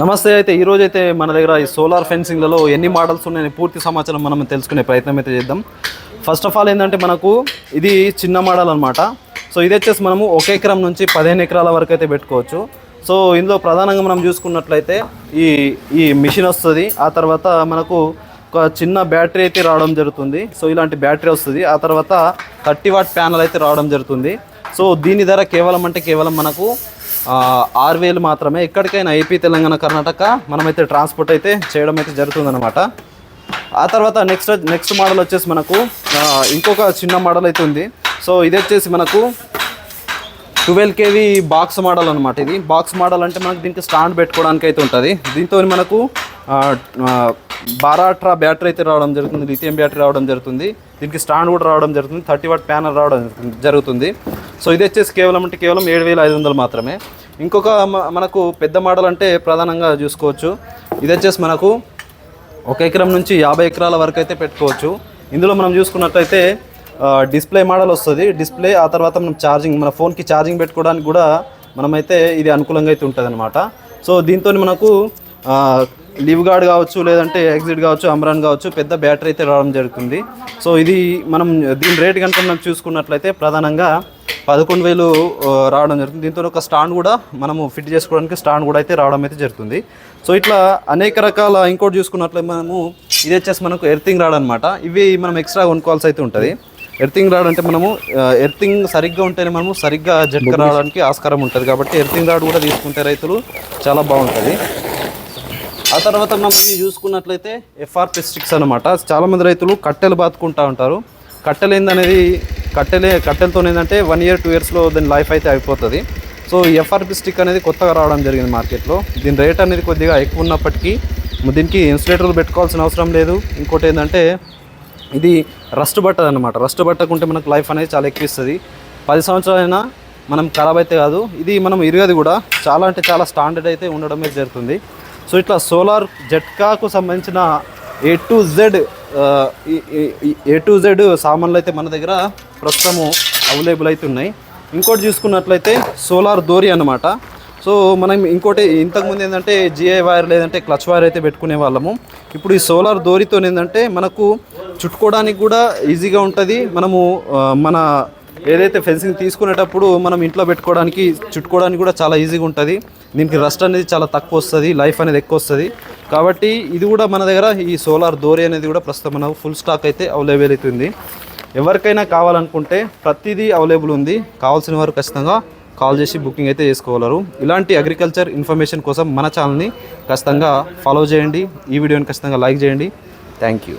నమస్తే అయితే ఈ రోజు అయితే మన దగ్గర ఈ సోలార్ ఫెన్సింగ్లలో ఎన్ని మోడల్స్ ఉన్నాయని పూర్తి సమాచారం మనం తెలుసుకునే ప్రయత్నం అయితే చేద్దాం. ఫస్ట్ ఆఫ్ ఆల్ ఏంటంటే మనకు ఇది చిన్న మోడల్ అనమాట సో ఇది వచ్చేసి మనము ఒక ఎకరం నుంచి పదిహేను ఎకరాల వరకు అయితే పెట్టుకోవచ్చు. సో ఇందులో ప్రధానంగా మనం చూసుకున్నట్లయితే ఈ ఈ మిషన్ వస్తుంది. ఆ తర్వాత మనకు ఒక చిన్న బ్యాటరీ అయితే రావడం జరుగుతుంది. సో ఇలాంటి బ్యాటరీ వస్తుంది. ఆ తర్వాత థర్టీ వాట్ ప్యానల్ అయితే రావడం జరుగుతుంది. సో దీని ధర కేవలం అంటే కేవలం మనకు ఆరు వేలు మాత్రమే. ఎక్కడికైనా ఏపీ తెలంగాణ కర్ణాటక మనమైతే ట్రాన్స్పోర్ట్ అయితే చేయడం అయితే జరుగుతుందన్నమాట. ఆ తర్వాత నెక్స్ట్ నెక్స్ట్ మోడల్ వచ్చేసి మనకు ఇంకొక చిన్న మోడల్ అయితే ఉంది. సో ఇది వచ్చేసి మనకు ట్వెల్వ్ కేవీ బాక్స్ మోడల్ అనమాట ఇది. బాక్స్ మోడల్ అంటే మనకు దీనికి స్టాండ్ పెట్టుకోవడానికి అయితే ఉంటుంది. దీంతో మనకు బారాట్రా బ్యాటరీ అయితే రావడం జరుగుతుంది. లిథియం బ్యాటరీ రావడం జరుగుతుంది. దీనికి స్టాండ్ కూడా రావడం జరుగుతుంది. థర్టీ వాట్ ప్యానల్ రావడం జరుగుతుంది. సో ఇది వచ్చేసి కేవలం అంటే కేవలం ఏడు వేల ఐదు వందలు మాత్రమే. ఇంకొక మ- మనకు పెద్ద మోడల్ అంటే ప్రధానంగా చూసుకోవచ్చు. ఇది వచ్చేసి మనకు ఒక ఎకరం నుంచి యాభై ఎకరాల వరకు అయితే పెట్టుకోవచ్చు. ఇందులో మనం చూసుకున్నట్లయితే డిస్ప్లే మోడల్ వస్తుంది. డిస్ప్లే ఆ తర్వాత మనం ఛార్జింగ్ మన ఫోన్కి ఛార్జింగ్ పెట్టుకోవడానికి కూడా మనమైతే ఇది అనుకూలంగా అయితే ఉంటుంది అనమాట సో దీంతో మనకు లీవ్ లివ్ గార్డ్ కావచ్చు లేదంటే ఎగ్జిట్ కావచ్చు అమ్రాన్ కావచ్చు పెద్ద బ్యాటరీ అయితే రావడం జరుగుతుంది. సో ఇది మనం దీని రేట్ కనుక మనం చూసుకున్నట్లయితే ప్రధానంగా పదకొండు వేలు రావడం జరుగుతుంది. దీంతో ఒక స్టాండ్ కూడా మనము ఫిట్ చేసుకోవడానికి స్టాండ్ కూడా అయితే రావడం అయితే జరుగుతుంది. సో ఇట్లా అనేక రకాల ఇంకోటి చూసుకున్నట్లయితే మనము ఇది వచ్చేసి మనకు ఎర్తింగ్ రాడ్ అనమాట ఇవి మనం ఎక్స్ట్రా కొనుక్కోవాల్సి అయితే ఉంటుంది. ఎర్తింగ్ రాడ్ అంటే మనము ఎర్తింగ్ సరిగ్గా ఉంటేనే మనము సరిగ్గా జట్క రావడానికి ఆస్కారం ఉంటుంది కాబట్టి ఎర్తింగ్ రాడ్ కూడా తీసుకుంటే రైతులు చాలా బాగుంటుంది. ఆ తర్వాత మనం ఇది చూసుకున్నట్లయితే ఎఫ్ఆర్పి స్టిక్స్ అనమాట చాలామంది రైతులు కట్టెలు బాతుకుంటా ఉంటారు. కట్టెలు ఏందనేది కట్టెలే కట్టెలతో ఏంటంటే వన్ ఇయర్ టూ ఇయర్స్లో దాని లైఫ్ అయితే అయిపోతుంది. సో ఎఫ్ఆర్పి స్టిక్ అనేది కొత్తగా రావడం జరిగింది మార్కెట్లో. దీని రేట్ అనేది కొద్దిగా ఎక్కువ ఉన్నప్పటికీ దీనికి ఇన్సులేటర్లు పెట్టుకోవాల్సిన అవసరం లేదు. ఇంకోటి ఏంటంటే ఇది రస్ట్ బట్టదు అనమాట రస్ట్ బట్టకుంటే మనకు లైఫ్ అనేది చాలా ఎక్కువ ఇస్తుంది. పది సంవత్సరాలైనా మనం ఖరాబ్ అయితే కాదు. ఇది మనం ఇరగది కూడా చాలా అంటే చాలా స్టాండర్డ్ అయితే ఉండడమే జరుగుతుంది. సో ఇట్లా సోలార్ జట్కాకు సంబంధించిన A to Z A to Z సామాన్లు అయితే మన దగ్గర ప్రస్తుతము అవైలబుల్ అయితే ఉన్నాయి. ఇంకోటి చూసుకున్నట్లయితే సోలార్ దోరి అనమాట సో మనం ఇంకోటి ఇంతకుముందు ఏంటంటే జిఐ వైర్ లేదంటే క్లచ్ వైర్ అయితే పెట్టుకునే వాళ్ళము. ఇప్పుడు ఈ సోలార్ దోరితో ఏంటంటే మనకు చుట్టుకోవడానికి కూడా ఈజీగా ఉంటుంది. మనము మన ఏదైతే ఫెన్సింగ్ తీసుకునేటప్పుడు మనం ఇంట్లో పెట్టుకోవడానికి చుట్టుకోవడానికి కూడా చాలా ఈజీగా ఉంటుంది. దీనికి రస్ట్ అనేది చాలా తక్కువ వస్తుంది. లైఫ్ అనేది ఎక్కువ వస్తుంది. కాబట్టి ఇది కూడా మన దగ్గర ఈ సోలార్ దోరి అనేది కూడా ప్రస్తుతం మనకు ఫుల్ స్టాక్ అయితే అవైలబుల్ అవుతుంది ఎవరికైనా కావాలనుకుంటే ప్రతిదీ అవైలబుల్ ఉంది. కావాల్సిన వారు ఖచ్చితంగా కాల్ చేసి బుకింగ్ అయితే చేసుకోగలరు. ఇలాంటి అగ్రికల్చర్ ఇన్ఫర్మేషన్ కోసం మన ఛానల్ని ఖచ్చితంగా ఫాలో చేయండి. ఈ వీడియోని ఖచ్చితంగా లైక్ చేయండి. Thank you